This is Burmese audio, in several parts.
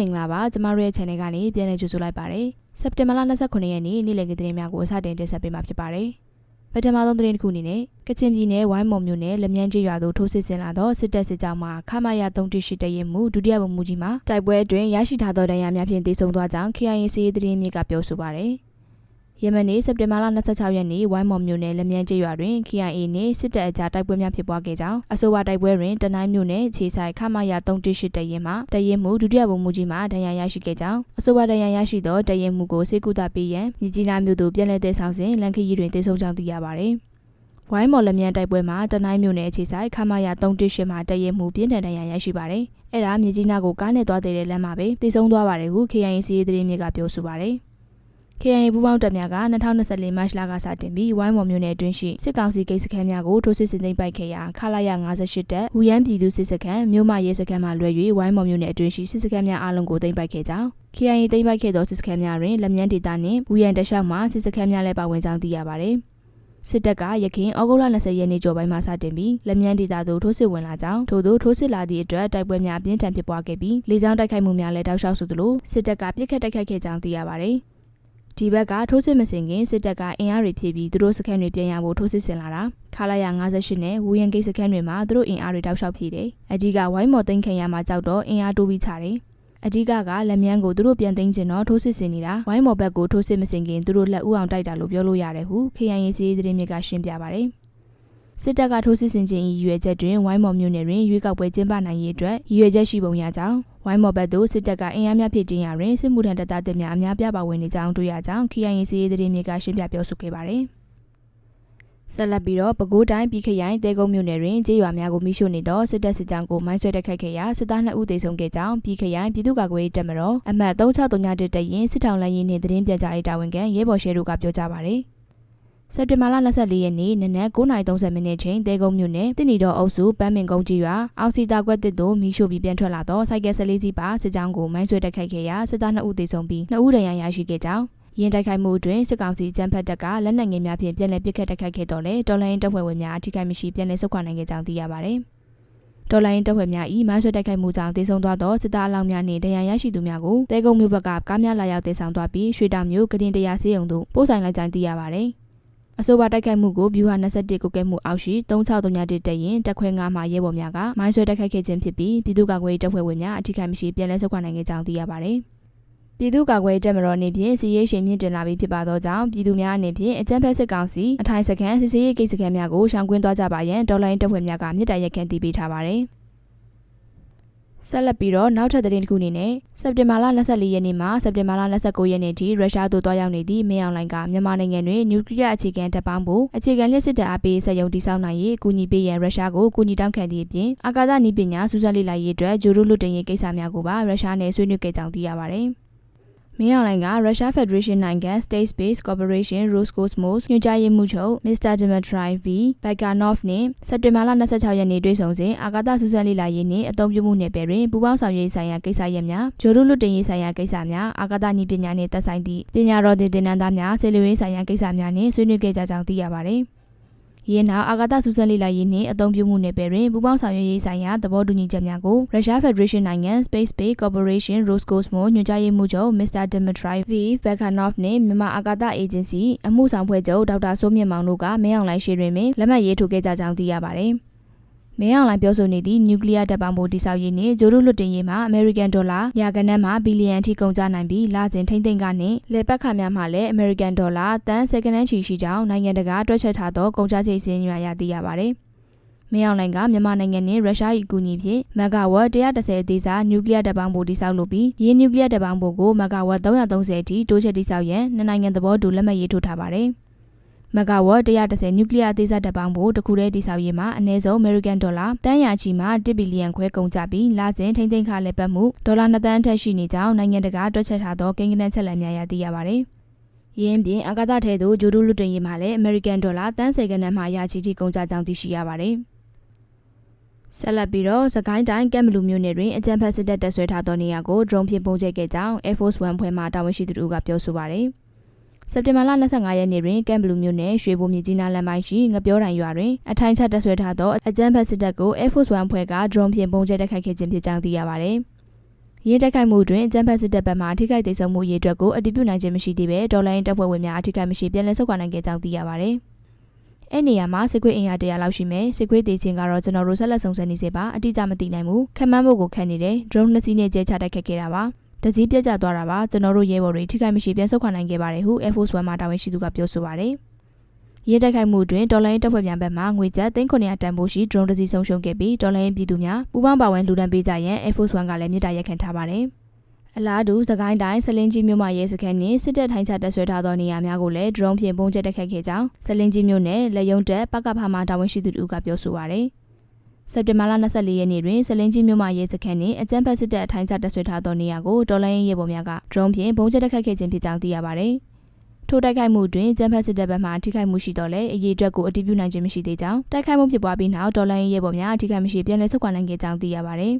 မင်္ဂလာပါကျမတို့ရဲ့ channel ကနေပြန်လည်ကြိုဆိုလိုက်ပါတယ်စက်တင်ဘာလ29ရက်နေ့နေ့လည်ခင်းသတင်းများကိုစတင်တင်ဆက်ပေးမှာဖြစ်ပါတယ်ပထမဆုံးသတင်းတစ်ခုအနေနဲ့ကချင်ပြည်နယ်ဝိုင်းမော်မြို့နယ်လက်မြန်းကျေးရွာသို့ထိုးစစ်ဆင်လာသောစစ်တပ်စစ်ကြောင်းမှခမာယာ318တရင်မှုဒုတိယဗိုလ်မှူးကြီးမှတိုက်ပွဲအတွင်းရရှိထားသောဒဏ်ရာများဖြင့်တေဆုံးသွားကြောင်း KIA စီးရေးသတင်းမြစ်ကပြောဆိုပါတယ် ယမန်နေ့စက်တင်ဘာလ26ရက်နေ့ဝိုင်းမော်မြို့နယ်လက်မြန်းကျေးရွာတွင် KIA နှင့်စစ်တပ်အကြားတိုက်ပွဲများဖြစ်ပွားခဲ့ကြောင်းအဆိုပါတိုက်ပွဲတွင်တနိုင်းမြို့နယ်ခြေဆိုင်ခမာယာ318တရင်မှတရင်မှုဒုတိယဗိုလ်မှူးကြီးမှဒဏ်ရာရရှိခဲ့ကြောင်းအဆိုပါဒဏ်ရာရရှိသောတရင်မှုကိုစေကူတာပေးရန်မြကြီးနားမြို့သို့ပြန်လည်တည်ဆောင်စဉ်လန်ခရီးတွင်တည်ဆုံကြောင်းသိရပါသည်ဝိုင်းမော်လက်မြန်တိုက်ပွဲမှာတနိုင်းမြို့နယ်အခြေဆိုင်ခမာယာ318မှာတရင်မှုပြင်းထန်ဒဏ်ရာရရှိပါတယ်။အဲ့ဒါမြကြီးနားကိုကားနဲ့သွားတဲ့လမ်းမှာပဲတည်ဆုံသွားပါတယ်ဟု KIA စီးရေးသတင်းမြစ်ကပြောဆိုပါတယ်။ KIA ပူးပေါင်းတပ်များက2024မတ်လကစတင်ပြီးဝိုင်းမော်မြို့နယ်အတွင်းရှိစစ်ကောင်စီဂိတ်စခန်းများကိုထိုးစစ်ဆင်သိမ်းပိုက်ခဲ့ရာခလာရ58တပ်ဝူရန်ပြည်သူစစ်စခန်းမြို့မရဲစခန်းမှလွှဲ၍ဝိုင်းမော်မြို့နယ်အတွင်းရှိစစ်စခန်းများအလုံးကိုသိမ်းပိုက်ခဲ့ကြောင်း KIA သိမ်းပိုက်ခဲ့သောစစ်စခန်းများတွင်လက်မြန်းဒေတာနှင့်ဝူရန်တလျှောက်မှစစ်စခန်းများလည်းပါဝင်ကြောင်းသိရပါသည်စစ်တပ်ကရခင်ဩဂုတ်လ20ရက်နေ့ကျော်ပိုင်းမှာစတင်ပြီးလက်မြန်းဒေတာသို့ထိုးစစ်ဝင်လာကြောင်းထို့သောထိုးစစ်လာသည့်အတွက်တိုက်ပွဲများအပြင်းထန်ဖြစ်ပွားခဲ့ပြီးလေကြောင်းတိုက်ခိုက်မှုများလည်းတောက်လျှောက်ဆိုသလိုစစ်တပ်ကပြစ်ခတ်တိုက်ခိုက်ခဲ့ကြောင်းသိရပါသည် ဒီဘက်ကထိုးစစ်မစင်ခင်စစ်တပ်ကအင်အားတွေဖြည့်ပြီးသူတို့စခန်းတွေပြန်ရဖို့ထိုးစစ်ဆင်လာတာခလာရ58နဲ့ဝူရင်ဂိတ်စခန်းတွေမှာသူတို့အင်အားတွေတောက်လျှောက်ဖြည့်တယ်အကြီးကဝိုင်းမော်သိန်းခင်ရမှာကြောက်တော့အင်အားတိုးပြီးချတယ်အဓိကကလက်မြန်းကိုသူတို့ပြန်သိမ်းချင်တော့ထိုးစစ်ဆင်နေတာဝိုင်းမော်ဘက်ကိုထိုးစစ်မစင်ခင်သူတို့လက်ဦးအောင်တိုက်တာလို့ပြောလို့ရတယ်ဟု KIA စီးရေးသတင်းမြစ်ကရှင်းပြပါတယ် စစ်တပ်ကထိုးစစ်ဆင်ခြင်း၏ရည်ရွယ်ချက်တွင်ဝိုင်းမော်မြို့နယ်တွင်ရွေးကောက်ပွဲကျင်းပနိုင်ရေးအတွက်ရည်ရွယ်ချက်ရှိပုံရကြောင်းဝိုင်းမော်ဘက်သို့စစ်တပ်ကအင်အားများဖြည့်တင်းရာတွင်စစ်မှုထမ်းတပ်သားတွေများအများပြပါဝင်နေကြောင်းတွေ့ရကြောင်း KIA စီးရေးသတင်းမြစ်ကရှင်းပြပြောဆိုခဲ့ပါတယ်ဆက်လက်ပြီးတော့ပဲခူးတိုင်းပြည်ခရိုင်တဲကုန်းမြို့နယ်တွင်ကျေးရွာများကိုမိရှို့နေသောစစ်တပ်စစ်ကြောင်းကိုမိုင်းဆွဲတိုက်ခိုက်ခဲ့ရာစစ်သား2ဦးသေဆုံးခဲ့ကြောင်းပြည်ခရိုင်ပြည်သူ့ကာကွယ်ရေးတပ်မတော်အမှတ်3631တရင်စစ်ထောင်လိုင်းရင်းနှင့်သတင်းပြန်ကြားရေးတာဝန်ခံရဲဘော်ရှဲတို့ကပြောကြားပါရယ် စက်တင်ဘာလ24ရက်နေ့နနက်9:30မိနစ်ချိန်တဲကုန်းမြို့နယ်တင်နီတော်အုပ်စုပန်းမင်ကုန်းကြီးရွာအောင်စီတာကွက်တစ်တို့မိရှို့ပြီးပြန်ထွက်လာသောစိုက်ကယ်၁၄စီးပါစစ်ကြောင်းကိုမိုင်းဆွဲတိုက်ခိုက်ခဲ့ရာစစ်သား2ဦးသေဆုံးပြီး2ဦးဒဏ်ရာရရှိခဲ့ကြောင်းရင်တိုက်ခိုက်မှုအတွင်းစစ်ကောင်စီကြမ်းဖက်တပ်ကလက်နက်ငယ်များဖြင့်ပြန်လည်ပစ်ခတ်တိုက်ခိုက်ခဲ့တော့လေတော်လိုင်းတပ်ဖွဲ့ဝင်များအထိခိုက်မရှိပြန်လည်ဆုတ်ခွာနိုင်ခဲ့ကြောင်းသိရပါတယ်။တော်လိုင်းတပ်ဖွဲ့များဤမဆွဲတိုက်ခိုက်မှုကြောင့်တေဆုံးသွားသောစစ်သားအလောင်းများနှင့်တရားရရှိသူများကိုတဲကုန်းမြို့ဘက်ကကားများလာရောက်တေဆောင်သွားပြီးရွှေတောင်မြို့ကရင်တရားစီရင်သို့ပို့ဆိုင်လိုက်ကြောင်းသိရပါတယ်။ အဆိုပါတိုက်ခိုက်မှုကိုဗျူဟာ21ကုကဲမှုအောက်ရှိ3631တရင်တက်ခွဲ9မှာရဲဘော်များကမိုင်းဆွဲတိုက်ခိုက်ခဲ့ခြင်းဖြစ်ပြီးပြည်သူ့ကာကွယ်ရေးတပ်ဖွဲ့ဝင်များအထိခိုက်မရှိပြန်လည်ဆုတ်ခွာနိုင်ခဲ့ကြောင်းသိရပါတယ်။ပြည်သူ့ကာကွယ်တပ်မတော်အနေဖြင့်စီရေးရှင်မြင့်တင်လာပြီးဖြစ်ပါသောကြောင့်ပြည်သူများအနေဖြင့်အကြမ်းဖက်စစ်ကောင်စီအထိုင်စခန်းစစ်စေးရေးကိစ္စခန်းများကိုရှောင်ကွင်းသွားကြပါရန်ဒေါ်လာရင်းတပ်ဖွဲ့များကမြစ်တာရက်ခန့်တည်ပေးထားပါတယ် ဆက်လက်ပြီးတော့နောက်ထပ်သတင်းတစ်ခုအနေနဲ့စက်တင်ဘာလ24ရက်နေ့မှစက်တင်ဘာလ29ရက်နေ့ထိရုရှားသို့တွားရောက်နေသည့်မင်းအောင်လှိုင်ကမြန်မာနိုင်ငံတွင်နျူကလ িয়ার အခြေခံတပ်ပေါင်းဖို့အခြေခံလျှစ်စစ်တပ်အပေးဆက်ယုံတည်ဆောက်နိုင်ရေးအကူအညီပေးရန်ရုရှားကိုအကူအညီတောင်းခံသည့်အပြင်အာကာသနည်းပညာစူးစမ်းလေ့လာရေးအတွက်ဂျိုရူလွတ်တင်ရေးကိစ္စများကိုပါရုရှားနဲ့ဆွေးနွေးခဲ့ကြောင်းသိရပါတယ်။ မင်းအောင်လှိုင်ကရုရှားဖက်ဒရေးရှင်းနိုင်ငံ State Space Corporation Roscosmos ညွှန်ကြားရေးမှူးချုပ် Mr. Dmitry V. Bakanov နဲ့စက်တင်ဘာလ26ရက်နေ့တွေ့ဆုံစဉ်အာကာသစူးစမ်းလေ့လာရေးနှင့်အသုံးပြုမှုနယ်ပယ်တွင်ပူးပေါင်းဆောင်ရွက်ဆိုင်ရာကိစ္စရပ်များဂျိုရုလွတ်တင်ရေးဆိုင်ရာကိစ္စများအာကာသနည်းပညာနှင့်သက်ဆိုင်သည့်ပညာတော်သင်သင်တန်းသားများဆေးလူရေးဆိုင်ရာကိစ္စများနှင့်ဆွေးနွေးခဲ့ကြကြောင်းသိရပါသည်။ ယင်းနောက်အာကာသစူးစမ်းလေ့လာရေးနှင့်အသုံးပြုမှုနယ်ပယ်တွင်ပူးပေါင်းဆောင်ရွက်ရေးဆိုင်ရာသဘောတူညီချက်များကိုရုရှားဖက်ဒရေးရှင်းနိုင်ငံ Space Base Corporation Roscosmos ညွှန်ကြားရေးမှူးချုပ် Mr. Dmitry V. Vakhanov နှင့်မြန်မာအာကာသအေဂျင်စီအမှုဆောင်ဖွဲ့ချုပ်ဒေါက်တာစိုးမြင့်မောင်တို့ကမင်းအောင်လှိုင်ရှိတွင်လက်မှတ်ရေးထိုးခဲ့ကြကြောင်းသိရပါတယ်။ မင်းအောင်လှိုင်ပြောဆိုနေသည့်နျူကလ িয়ার တပ်ပေါင်းဖို့တိစောက်ရေးနှင့်ဂျိုရုလွတ်တင်ရေးမှာအမေရိကန်ဒေါ်လာရာကနန်းမှဘီလီယံအထိကုန်ကျနိုင်ပြီးလစဉ်ထိမ့်သိမ့်ကနှင့်လေပတ်ခါများမှလည်းအမေရိကန်ဒေါ်လာတန်စက္ကန့်ချီရှိကြောင်းနိုင်ငံတကာတွက်ချက်ထားသောကုန်ကျစရိတ်စင်းရွာရသိရပါသည်မင်းအောင်လှိုင်ကမြန်မာနိုင်ငံနဲ့ရုရှား၏အကူအညီဖြင့်မဂါဝတ်130အသေးစားနျူကလ িয়ার တပ်ပေါင်းဖို့တိစောက်လိုပြီးယင်းနျူကလ িয়ার တပ်ပေါင်းဖို့ကိုမဂါဝတ်330အထိတိုးချဲ့တိစောက်ရန်နှစ်နိုင်ငံသဘောတူလက်မှတ်ရေးထိုးထားပါတယ်။ မဂါဝတ်130နျူကလ িয়ার အသေးစားတပ်ပေါင်းဖို့တခုတည်းတိစောက်ရေးမှာအနည်းဆုံး American ဒေါ်လာတန်းရာချီမှ1ဘီလီယံခွဲကုန်ကြပြီးလစဉ်ထိမ့်သိမ်းခလဲပတ်မှုဒေါ်လာ2သန်းထက်ရှိနေကြောင်းနိုင်ငံတကာတွက်ချက်ထားသောကိန်းဂဏန်းချက်လက်များရသိရပါတယ်။ယင်းပြင်အာကာသထဲသို့ဂျိုဒူလူတင်ရေးမှာလည်း American ဒေါ်လာတန်းစေကနန်းမှရာချီထိကုန်ကြကြောင်းသိရှိရပါတယ်။ဆက်လက်ပြီးတော့စကိုင်းတိုင်းကမ်ဘလူမြို့နယ်တွင်အကြံဖက်စစ်တပ်တပ်ဆွဲထားသောနေရာကို drone ဖြင့်ပုံကျဲခဲ့ကြောင်း Air Force One ဖွဲ့မှတာဝန်ရှိသူတို့ကပြောဆိုပါတယ်။ စက်တင်ဘာလ25ရက်နေ့တွင်ကမ်ဘလူးမြို့နယ်ရွှေဘိုမြကြီးနားလမ်းပိုင်းရှိငပြောတိုင်ရွာတွင်အထိုင်ချတပ်ဆွဲထားသောအကြမ်းဖက်စစ်တပ်ကို Air Force One ဖွဲ့က drone ဖြင့်ပုံကျဲတိုက်ခိုက်ခဲ့ခြင်းဖြစ်ကြောင်းသိရပါသည်ရင်းတိုက်ခိုက်မှုတွင်အကြမ်းဖက်စစ်တပ်ဘက်မှထိခိုက်ဒေဆုံးမှုအရေးအတွက်ကိုအတည်ပြုနိုင်ခြင်းမရှိသေးဘဲဒေါ်လာရင်းတပ်ဖွဲ့ဝင်များအထိခိုက်မရှိပြန်လည်ဆုတ်ခွာနိုင်ခဲ့ကြောင်းသိရပါတယ်။အဲ့နေရာမှာစစ်ခွေးအင်အားတရာလောက်ရှိမယ်စစ်ခွေးတေချင်းကတော့ကျွန်တော်တို့ဆက်လက်ဆောင်ဆနေစေပါအတိအကျမသိနိုင်ဘူးခက်မှန်းဖို့ကိုခက်နေတယ် drone နှစ်စီးနဲ့ကျဲချတိုက်ခတ်ခဲ့တာပါ တစည်းပြက်ကျသွားတာပါကျွန်တော်တို့ရဲဘော်တွေထိခိုက်မရှိပြန်ဆုတ်ခွာနိုင်ခဲ့ပါတယ်ဟု Air Force One မှာတာဝန်ရှိသူကပြောဆိုပါတယ်ရဲတိုက်ခိုက်မှုတွင်ဒေါ်လာရင်းတပ်ဖွဲ့များဘက်မှငွေကျပ်3900တန်ဖိုးရှိ drone တစ်စီးဆုံးရှုံးခဲ့ပြီးဒေါ်လာရင်းပြည်သူများပူးပေါင်းပါဝင်လှူဒန်းပေးကြရန် Air Force One ကလည်းမြစ်တာရက်ခံထားပါတယ်။အလားတူစကိုင်းတိုင်းဆလင်းကြီးမြို့မှာရဲစခန်းနှင့်စစ်တပ်ထိုင်းချတပ်ဆွဲထားသောနေရာများကိုလည်း drone ဖြင့်ပုံကျက်တက်ခတ်ခဲ့ကြောင်းဆလင်းကြီးမြို့နယ်လက်ယုံတက်ပကဖမှတာဝန်ရှိသူတို့ကပြောဆိုပါတယ်။ စက်တင်ဘာလ24ရက်နေ့တွင်ဆလင်းကြီးမြို့မှာရဲစခန်းနှင့်အကြမ်းဖက်စစ်တပ်ထိုင်းချတပ်ဆွဲထားသောနေရာကိုတော်လိုင်းရဲဘော်များက drone ဖြင့်ပုံကျက်တက်ခတ်ခဲ့ခြင်းဖြစ်ကြောင်းသိရပါတယ်။ထိုတိုက်ခိုက်မှုတွင်ကျန်းဖက်စစ်တပ်ဘက်မှထိခိုက်မှုရှိတော့လဲအရေးအတွက်ကိုအတည်ပြုနိုင်ခြင်းမရှိသေးကြောင်းတိုက်ခိုက်မှုဖြစ်ပွားပြီးနောက်ဒေါ်လာရဲဘော်များထိခိုက်မှုရှိပြန်လည်ဆုတ်ခွာနိုင်ခဲ့ကြောင်းသိရပါတယ်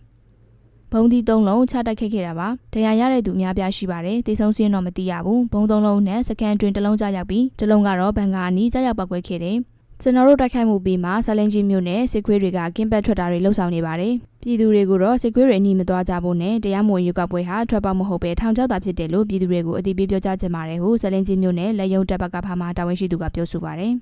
။ဘုံဒီ၃လုံးချတိုက်ခိုက်ခဲ့တာပါ။တရားရတဲ့သူအများပြားရှိပါတယ်။တေဆုံးစင်းတော့မသိရဘူး။ဘုံ၃လုံးနဲ့စကန်တွင်တစ်လုံးကြရောက်ပြီးတစ်လုံးကတော့ဘန်ကာအနီးကြရောက်ပောက်ကွဲခဲ့တယ်။ ကျွန်တော်တို့တိုက်ခိုက်မှုပြီးမှဆလင်ကြီးမြို့နယ်စစ်ခွေးတွေကကင်းပတ်ထွက်တာတွေလှုပ်ဆောင်နေပါတယ်။ပြည်သူတွေကိုတော့စစ်ခွေးတွေအနီးမသွားကြဖို့နဲ့တရားမဝင်ရွေးကောက်ပွဲဟာထွက်ပေါက်မဟုတ်ပဲထောင်ချောက်တာဖြစ်တယ်လို့ပြည်သူတွေကိုအသိပေးပြောကြားချင်ပါတယ်ဟုဆလင်ကြီးမြို့နယ်လက်ယုံတပ်ဘက်ကဖာမှာတာဝန်ရှိသူကပြောဆိုပါတယ်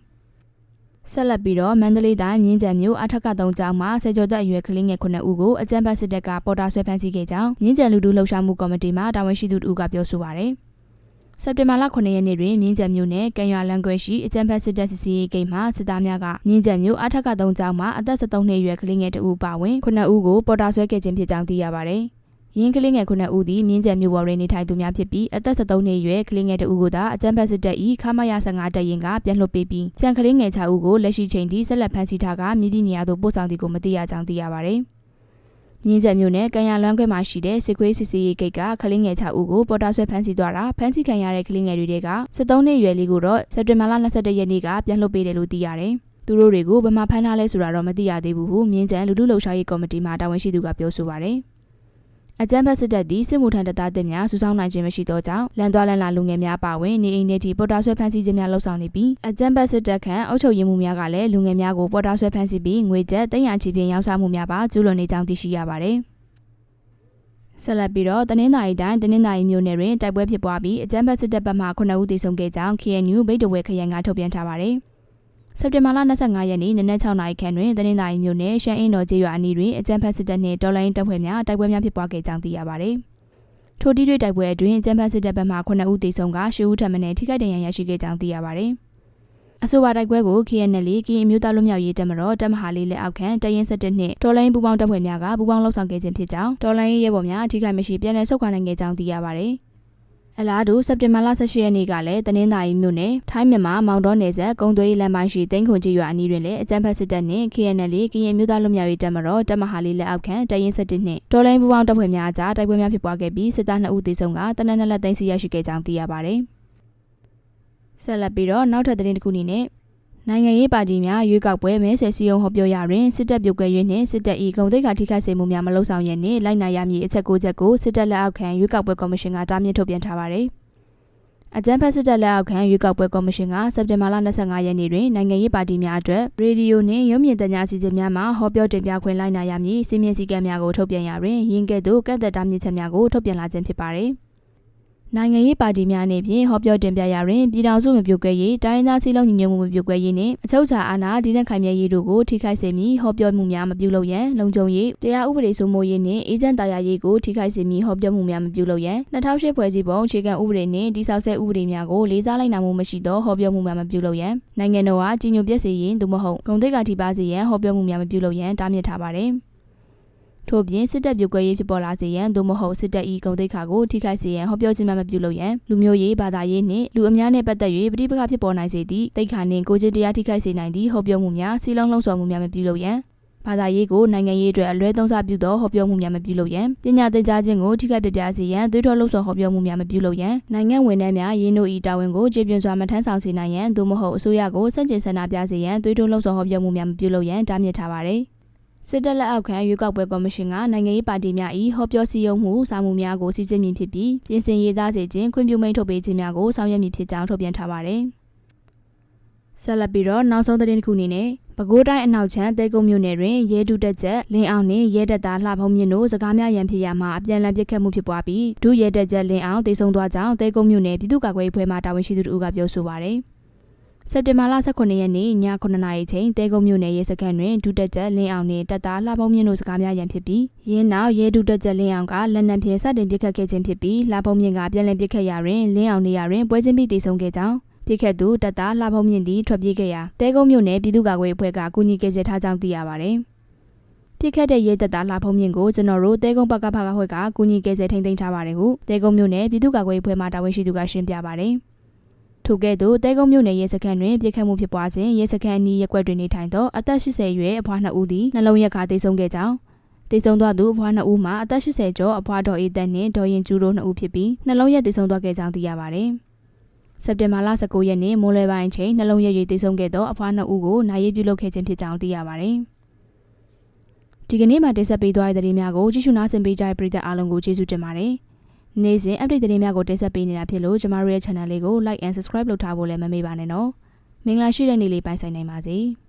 ။ဆက်လက်ပြီးတော့မန္တလေးတိုင်းမြင်းကြံမြို့အထက်က3ကျောင်းမှာစေကျော်သက်အရွယ်ကလေးငယ်9ဦးကိုအကြမ်းဖက်စစ်တပ်ကပေါ်တာဆွဲဖမ်းဆီးခဲ့ကြောင်းမြင်းကြံလူထုလှုပ်ရှားမှုကော်မတီမှတာဝန်ရှိသူတို့ကပြောဆိုပါတယ်။ စက်တင်ဘာလ9ရက်နေ့တွင်မြင်းကြံမြို့နယ်ကံရွာလန်ကွယ်ရှိအကြံဖက်စစ်တပ်စစ်စီဂိတ်မှစစ်သားများကမြင်းကြံမြို့အထက်က3ကျောင်းမှာအသက်73နှစ်အရွယ်ကလေးငယ်တဦးပါဝင်9ဦးကိုပေါ်တာဆွဲခဲ့ခြင်းဖြစ်ကြောင်းသိရပါတယ်။ရင်းကလေးငယ်9ဦးသည်မြင်းကြံမြို့ပေါ်တွင်နေထိုင်သူများဖြစ်ပြီးအသက်73နှစ်အရွယ်ကလေးငယ်တဦးကိုသာအကြံဖက်စစ်တပ်၏ခမရ15တပ်ရင်ကပြန်လွှတ်ပေးပြီးကြံကလေးငယ်6ဦးကိုလက်ရှိချိန်ထိဆက်လက်ဖမ်းဆီးထားကမြည်သည့်နေရာသို့ပို့ဆောင်သည်ကိုမသိရကြောင်းသိရပါတယ်။ မြင်းချက်မြို့နယ်ကံရလွမ်းခွဲမှာရှိတဲ့စစ်ခွေးစစ်စီဂိတ်ကကလေးငယ်6ဦးကိုပေါ်တာဆွဲဖမ်းဆီးသွားတာဖမ်းဆီးခံရတဲ့ကလေးငယ်တွေက73နှစ်အရွယ်လေးကိုတော့စက်တင်ဘာလ22ရက်နေ့ကပြန်လွှတ်ပေးတယ်လို့သိရတယ်။သူတို့တွေကိုဘယ်မှာဖမ်းထားလဲဆိုတာတော့မသိရသေးဘူးဟုမြင်းချန်လူလူလှုပ်ရှားရေးကော်မတီမှတာဝန်ရှိသူကပြောဆိုပါရယ်။ အကြမ်းဖက်စစ်တပ်သည်စစ်မှုထမ်းတပ်သားများစုဆောင်းနိုင်ခြင်းမရှိသောကြောင့်လန်သွားလန်လာလူငယ်များပါဝင်နေအိမ်နေတီပေါ်တာဆွဲဖမ်းဆီးခြင်းများလှုပ်ဆောင်နေပြီးအကြမ်းဖက်စစ်တပ်ခန့်အုပ်ချုပ်ရေးမှုများကလည်းလူငယ်များကိုပေါ်တာဆွဲဖမ်းဆီးပြီးငွေကျပ်300ချီဖြင့်ရောင်းစားမှုများပါကျူးလွန်နေကြောင်းသိရှိရပါတယ်။ဆက်လက်ပြီးတော့တနင်္သာရီတိုင်းတနင်္သာရီမြို့နယ်တွင်တိုက်ပွဲဖြစ်ပွားပြီးအကြမ်းဖက်စစ်တပ်ဘက်မှ9ဦးသေဆုံးခဲ့ကြောင်း KNU ဗိတ်တဝဲခရိုင်ကထုတ်ပြန်ထားပါတယ်။ စက်တင်ဘာလ25ရက်နေ့နနက်6နာရီခန့်တွင်တနင်္သာရီမြို့နယ်ရှမ်းအင်းတော်ကျေးရွာအနီးတွင်အကြမ်းဖက်စစ်တပ်နှင့်တော်လိုင်းတပ်ဖွဲ့များတိုက်ပွဲများဖြစ်ပွားခဲ့ကြောင်းသိရပါသည်။ထိုတီတွေတိုက်ပွဲအတွင်းအကြမ်းဖက်စစ်တပ်ဘက်မှ9ဦးသေဆုံးက10ဦးထပ်မံထိခိုက်ဒဏ်ရာရရှိခဲ့ကြောင်းသိရပါသည်။အဆိုပါတိုက်ပွဲကို KNL ကရင်မျိုးသားလူမျိုးရေးတပ်မတော်တပ်မဟာလေးလက်အောက်ခံတရင်စစ်တပ်နှင့်တော်လိုင်းပူးပေါင်းတပ်ဖွဲ့များကပူးပေါင်းလှုပ်ဆောင်ခဲ့ခြင်းဖြစ်ကြောင်းတော်လိုင်းရဲဘော်များအထိခိုက်မရှိပြန်လည်ဆုတ်ခွာနိုင်ခဲ့ကြောင်းသိရပါသည်။ အလားတူစက်တင်ဘာလ18ရက်နေ့ကလည်းတနင်္သာရီမြို့နယ်ထိုင်းမြန်မာမောင်တော်နယ်ဆက်ကုံသွေးလမ်းပိုင်းရှိတိန်းခွန်ကြီးရွာအနီးတွင်လည်းအကြမ်းဖက်စစ်တပ်နှင့် KNL ကရင်မျိုးသားလူမျိုးရေးတပ်မတော်တပ်မဟာလေးလက်အောက်ခံတရင်စစ်တပ်နှင့်တော်လိုင်းပူပေါင်းတပ်ဖွဲ့များကြားတိုက်ပွဲများဖြစ်ပွားခဲ့ပြီးစစ်သား2ဦးသေဆုံးကတနက်နက်လက်သိမ်းဆီးရရှိခဲ့ကြောင်းသိရပါတယ်။ဆက်လက်ပြီးတော့နောက်ထပ်သတင်းတစ်ခုအနေနဲ့ နိုင်ငံရေးပါတီများရွေးကောက်ပွဲမဲဆယ်စီယုံဟောပြောရတွင်စစ်တပ်ပြုတ်ကွဲ၍နှင့်စစ်တပ်၏ဂုံတိတ်ကထိခိုက်စေမှုများမလုံဆောင်ရနှင့်လိုက်နာရမည်အချက်၉ချက်ကိုစစ်တပ်လက်အောက်ခံရွေးကောက်ပွဲကော်မရှင်ကတားမြစ်ထုတ်ပြန်ထားပါသည်။အကြမ်းဖက်စစ်တပ်လက်အောက်ခံရွေးကောက်ပွဲကော်မရှင်ကစက်တင်ဘာလ25ရက်နေ့တွင်နိုင်ငံရေးပါတီများအတွက်ရေဒီယိုနှင့်ရုပ်မြင်သံကြားစီစဉ်များမှာဟောပြောတင်ပြခွင့်လိုက်နာရမည်စီမင်းစည်းကမ်းများကိုထုတ်ပြန်ရတွင်ရင်းကဲ့သို့ကန့်သက်တားမြစ်ချက်များကိုထုတ်ပြန်လာခြင်းဖြစ်ပါသည်။ နိုင်ငံရေးပါတီများအနေဖြင့်ဟောပြောတင်ပြရာတွင်ပြည်ထောင်စုမပြုတ်ကွဲရေးတိုင်းသားစည်းလုံးညီညွတ်မှုမပြုတ်ကွဲရေးနှင့်အချုပ်အခြာအာဏာဒီနဲ့ခိုင်မြဲရေးတို့ကိုထိခိုက်စေမည်ဟောပြောမှုများမပြုလုပ်ရန်လုံခြုံရေးတရားဥပဒေစိုးမိုးရေးနှင့်အေဂျင့်တရားရေးကိုထိခိုက်စေမည်ဟောပြောမှုများမပြုလုပ်ရန်2008ဖွဲ့စည်းပုံအခြေခံဥပဒေနှင့်တိစောက်ဆဲဥပဒေများကိုလေးစားလိုက်နာမှုမရှိသောဟောပြောမှုများမပြုလုပ်ရန်နိုင်ငံတော်အားကြီးညိုပြည့်စေရင်သို့မဟုတ်ဂုဏ်သိက္ခာထိပါစေရန်ဟောပြောမှုများမပြုလုပ်ရန်တားမြစ်ထားပါသည် ထို့ပြင်စစ်တပ်ပြုတ်ကွဲရေးဖြစ်ပေါ်လာစေရန်သို့မဟုတ်စစ်တပ်၏ဂုဏ်သိက္ခာကိုထိခိုက်စေရန်ဟောပြောခြင်းမှမပြုလုပ်ရန်လူမျိုးရေးဘာသာရေးနှင့်လူအများနှင့်ပတ်သက်၍ပဋိပက္ခဖြစ်ပေါ်နိုင်စေသည့်တိတ်ခါနှင့်ကိုချင်းတရားထိခိုက်စေနိုင်သည့်ဟောပြောမှုများစီလုံးလှုံ့ဆော်မှုများမပြုလုပ်ရန်ဘာသာရေးကိုနိုင်ငံရေးအတွက်အလွဲသုံးစားပြုသောဟောပြောမှုများမပြုလုပ်ရန်ပညာသင်ကြားခြင်းကိုထိခိုက်ပြပြစေရန်သွေးထွက်လှုပ်ဆော်ဟောပြောမှုများမပြုလုပ်ရန်နိုင်ငံဝန်ထမ်းများရင်းတို့၏တာဝန်ကိုကျေပြွန်စွာမထမ်းဆောင်စေနိုင်ရန်သို့မဟုတ်အစိုးရကိုစန့်ကျင်ဆန္ဒပြစေရန်သွေးထွက်လှုပ်ဆော်ဟောပြောမှုများမပြုလုပ်ရန်တားမြစ်ထားပါသည် စစ်တပ်လက်အောက်ခံရွေးကောက်ပွဲကော်မရှင်ကနိုင်ငံရေးပါတီများ၏ဟောပြောစည်းရုံးမှုစာမှုများကိုစီစဉ်မည်ဖြစ်ပြီးပြင်ဆင်ရေးသားစေခြင်းခွင့်ပြုမိန့်ထုတ်ပေးခြင်းများကိုဆောင်ရွက်မည်ဖြစ်ကြောင်းထုတ်ပြန်ထားပါတယ်။ဆက်လက်ပြီးတော့နောက်ဆုံးသတင်းတစ်ခုအနေနဲ့ပဲခူးတိုင်းအနောက်ချမ်းတဲကုန်းမြို့နယ်တွင်ရဲဒုတက်ချက်လင်းအောင်နှင့်ရဲတပ်သားလှဖုံးမြင့်တို့စကားများရန်ဖြစ်ရမှအပြန်အလှန်ပစ်ခတ်မှုဖြစ်ပွားပြီးဒုရဲတက်ချက်လင်းအောင်တေဆုံးသွားကြောင်းတဲကုန်းမြို့နယ်ပြည်သူ့ကာကွယ်ရေးအဖွဲ့မှတာဝန်ရှိသူတို့ကပြောဆိုပါရယ် စက်တင်ဘာလ18ရက်နေ့ည9:00နာရီချိန်တဲကုန်းမြို့နယ်ရဲစခန်းတွင်ဒုတက်ချက်လင်းအောင်နှင့်တပ်သားလှဖုံးမြင့်တို့စကားများရန်ဖြစ်ပြီးရင်းနောက်ရဲဒုတက်ချက်လင်းအောင်ကလက်နက်ဖြင့်စတင်ပစ်ခတ်ခဲ့ခြင်းဖြစ်ပြီးလှဖုံးမြင့်ကပြန်လည်ပစ်ခတ်ရာတွင်လင်းအောင်နေရာတွင်ပွဲချင်းပြီးတေဆုံးခဲ့ကြောင်းပြစ်ခတ်သူတပ်သားလှဖုံးမြင့်သည်ထွက်ပြေးခဲ့ရာတဲကုန်းမြို့နယ်ပြည်သူ့ကာကွယ်ရေးအဖွဲ့ကကူညီကယ်ဆယ်ထားကြောင်းသိရပါတယ်။ပြစ်ခတ်တဲ့ရဲတပ်သားလှဖုံးမြင့်ကိုကျွန်တော်တို့တဲကုန်းပကဖကဖွဲ့ကကူညီကယ်ဆယ်ထိန်းသိမ်းထားပါတယ်ဟုတဲကုန်းမြို့နယ်ပြည်သူ့ကာကွယ်ရေးအဖွဲ့မှတာဝန်ရှိသူကရှင်းပြပါတယ်။ ထို့ကဲ့သို့တဲကုန်းမြို့နယ်ရဲစခန်းတွင်ပြစ်ခတ်မှုဖြစ်ပွားစဉ်ရဲစခန်းအနီးရက်ွက်တွင်နေထိုင်သောအသက်80ရွယ်အဖွား2ဦးသည်နှလုံးရက်ခါတိတ်ဆုံးခဲ့ကြောင်းတိတ်ဆုံးသွားသူအဖွား2ဦးမှာအသက်80ကျော်အဖွားတော်အေးသက်နှင့်ဒေါ်ရင်ကျူတို့2ဦးဖြစ်ပြီးနှလုံးရက်တိတ်ဆုံးသွားခဲ့ကြောင်းသိရပါတယ်။စက်တင်ဘာလ19ရက်နေ့မိုးလယ်ပိုင်းအချိန်နှလုံးရည်ရည်တည်ဆုံခဲ့သောအဖွားနှစ်ဦးကိုနိုင်ရေးပြုလုပ်ခဲ့ခြင်းဖြစ်ကြောင်းသိရပါတယ်။ဒီကနေ့မှတင်ဆက်ပေးသွားတဲ့သတင်းများကိုကြည့်ရှုနားဆင်ပေးကြတဲ့ပရိသတ်အားလုံးကိုကျေးဇူးတင်ပါတယ်။ နေ့စဉ် update သတင်းများကိုတင်ဆက်ပေးနေတာဖြစ်လို့ကျမတို့ရဲ့ channel လေးကို like and subscribe လုပ်ထားဖို့လည်းမမေ့ပါနဲ့နော်။မင်္ဂလာရှိတဲ့နေ့လေးပိုင်ဆိုင်နိုင်ပါစေ။